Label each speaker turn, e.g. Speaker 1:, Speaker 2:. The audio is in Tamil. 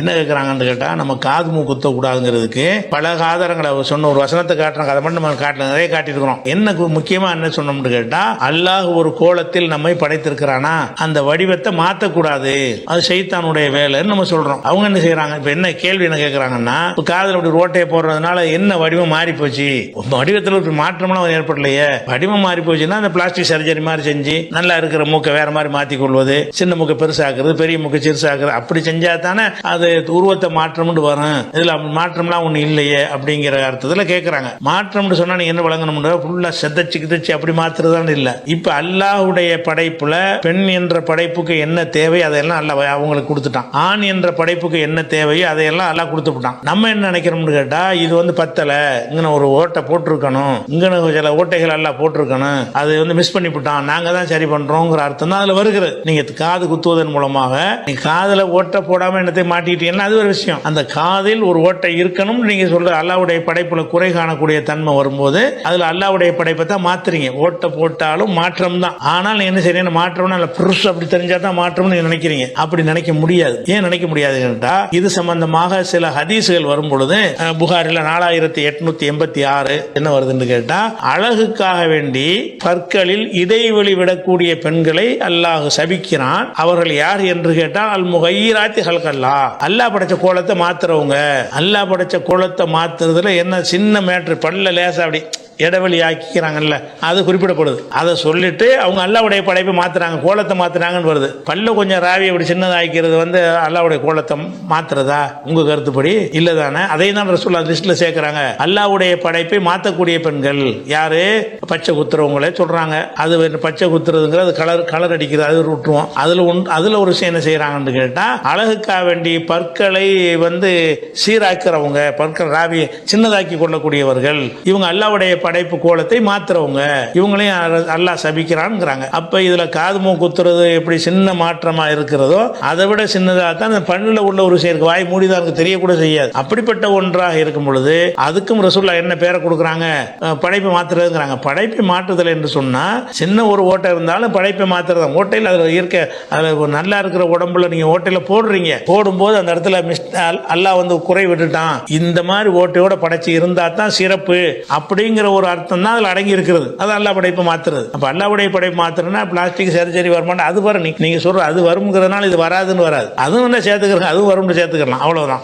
Speaker 1: என்ன கேட்குறாங்கன்னு கேட்டால் நம்ம காது மூ குத்தக்கூடாதுங்கிறதுக்கு பல ஆதாரங்களை அவர் சொன்ன ஒரு வசனத்தை காட்டுறாங்க. அதை மட்டும் நம்ம காட்டல நிறைய காட்டியிருக்கிறோம். என்ன முக்கியமாக என்ன சொன்னோம்னு கேட்டால் அல்லாஹ் ஒரு கோலத்தில் நம்மை படைத்திருக்கிறானா? அந்த வடிவத்தை மாற்றக்கூடாது அது செய்தானுடைய வேலைன்னு நம்ம சொல்கிறோம் அவங்க என்ன செய்கிறாங்க இப்போ என்ன கேள்வி என்ன கேட்குறாங்கன்னா இப்போ காதில் அப்படி ரோட்டையை போடுறதுனால என்ன வடிவம் மாறி போச்சு வடிவத்தில் ஒரு மாற்றம்லாம் ஏற்படலையே. வடிவம் மாறி போச்சுன்னா அந்த பிளாஸ்டிக் சர்ஜரி மாதிரி செஞ்சு நல்லா இருக்கிற மூக்கை வேற மாதிரி மாற்றி கொள்வது சின்ன மூக்கை பெருசாக்குறது பெரிய மூக்கை சிறுசாக்குறது அப்படி செஞ்சால் தானே அது உருவத்தை மாற்றம்னு வரும். இதுல மாற்றம்லாம் ஒண்ணு இல்லையே அப்படிங்கிற அர்த்தத்துல கேட்குறாங்க மாற்றம்னு சொன்னா நீ என்ன வழங்கணும் ஃபுல்லா செதச்சு கிதச்சு அப்படி மாத்துறதான்னு இல்ல. இப்ப அல்லாஹ்வுடைய படைப்புல பெண் என்ற படைப்புக்கு என்ன தேவை அதையெல்லாம் அல்ல அவங்களுக்கு கொடுத்துட்டான். ஆண் என்ற படைப்புக்கு என்ன தேவையோ அதையெல்லாம் அல்லாஹ் கொடுத்துட்டான் நம்ம என்ன நினைக்கிறோம்னு கேட்டா இது வந்து பத்தல. இங்கே ஒரு ஓட்டை போட்டிருக்கணும். இங்கே சில ஓட்டைகள் எல்லாம் போட்டிருக்கணும். அது வந்து மிஸ் பண்ணிவிட்டான் நாங்க தான் சரி பண்றோங்கிற அர்த்தம் தான் அதுல வருகிறது. நீங்க காது குத்துவதன் மூலமாக நீ காதுல ஓட்டை போடாம என்னத்தை வாங்கிட்டீங்கன்னா அது ஒரு விஷயம். அந்த காதில் ஒரு ஓட்டை இருக்கணும் நீங்க சொல்ற அல்லாவுடைய படைப்புல குறை காணக்கூடிய தன்மை வரும்போது அதுல அல்லாவுடைய படைப்பை தான் மாத்துறீங்க. ஓட்டை போட்டாலும் மாற்றம் தான் ஆனால் என்ன சரியான மாற்றம்னா இல்ல புருஷ் அப்படி தெரிஞ்சா தான் மாற்றம்னு நீங்க நினைக்கிறீங்க. அப்படி நினைக்க முடியாது. ஏன் நினைக்க முடியாது கேட்டால் இது சம்பந்தமாக சில ஹதீசுகள் வரும் பொழுது புகாரில் நாலாயிரத்தி எட்நூத்தி எண்பத்தி ஆறு என்ன வருதுன்னு கேட்டா அழகுக்காக வேண்டி பற்களில் இடைவெளி விடக்கூடிய பெண்களை அல்லாஹ் சபிக்கிறான். அவர்கள் யார் என்று கேட்டால் அல் முகைராத்தி ஹல்கல்லா. அல்லாஹ் படைச்ச கோலத்தை மாத்துறவங்க. அல்லாஹ் படைச்ச கோலத்தை மாத்துறதுல என்ன சின்ன மேட்ரு பல்ல லேசா அப்படி இடைவெளி ஆக்கிக்கிறாங்கல்ல அது குறிப்பிடப்படுது. அதை சொல்லிட்டு அவங்க அல்லாவுடைய படைப்பை மாத்துறாங்க கோலத்தை மாத்துறாங்கன்னு வருது. பல்ல கொஞ்சம் ராவி அப்படி சின்னதாக்கிறது வந்து அல்லாவுடைய கோலத்தை மாத்துறதா? உங்க கருத்துப்படி? இல்லை தானே அதையும் தான் ரசூல்லா லிஸ்ட்ல சேர்க்கிறாங்க. அல்லாவுடைய படைப்பை மாத்தக்கூடிய பெண்கள் யாரு? பச்சை குத்துறவங்களே சொல்றாங்க. அது பச்சை குத்துறதுங்கிறது கலர் கலர் அடிக்கிறது அது விட்டுருவோம் அதுல ஒன் அதுல ஒரு விஷயம் என்ன செய்யறாங்கன்னு கேட்டா அழகுக்காக வேண்டி பற்களை வந்து சீராக்கிறவங்க பற்கள் ராவி சின்னதாக்கி கொள்ளக்கூடியவர்கள் இவங்க அல்லாவுடைய படைப்பு கோலத்தை மாத்துறவங்க. இவங்களையும் அல்லாஹ் சபிக்கிறான்ங்கிறாங்க. அப்ப இதுல காது குத்துறது எப்படி சின்ன மாற்றமா இருக்கிறதோ அதை விட சின்னதாக தான் அந்த பண்ணுல உள்ள ஒரு செயற்கு வாய் மூடிதான் இருக்கு தெரியக்கூட செய்யாது. அப்படிப்பட்ட ஒன்றாக இருக்கும் பொழுது அதுக்கும் ரசூல்லா என்ன பேரை கொடுக்குறாங்க? படைப்பை மாத்துறதுங்கிறாங்க. படைப்பை மாற்றுதல் என்று சொன்னா சின்ன ஒரு ஓட்டை இருந்தாலும் படைப்பை மாத்துறது ஓட்டையில் அதுல இருக்க அதுல ஒரு நல்லா இருக்கிற உடம்புல நீங்க ஓட்டையில போடுறீங்க. போடும்போது அந்த இடத்துல மிஸ் அல்லாஹ் வந்து குறை விட்டுட்டான். இந்த மாதிரி ஓட்டையோட படைச்சு இருந்தா தான் சிறப்பு. அப்படிங்கிற ஒரு அர்த்தம் தான் அதில் அடங்கி இருக்கிறது அது அல்லா படைப்பை மாத்துறது. அப்ப அல்லாவுடைய படைப்பு மாத்துறதுன்னா பிளாஸ்டிக் சர்ஜரி வருமானம் அது வரும். நீ- நீங்க சொல்ற அது வருங்கிறதுனால இது வராதுன்னு வராது. அதுவும் என்ன சேர்த்துக்கிறோம் அதுவும் வரும்னு சேர்த்துக்கலாம் அவ்வளவுதான்.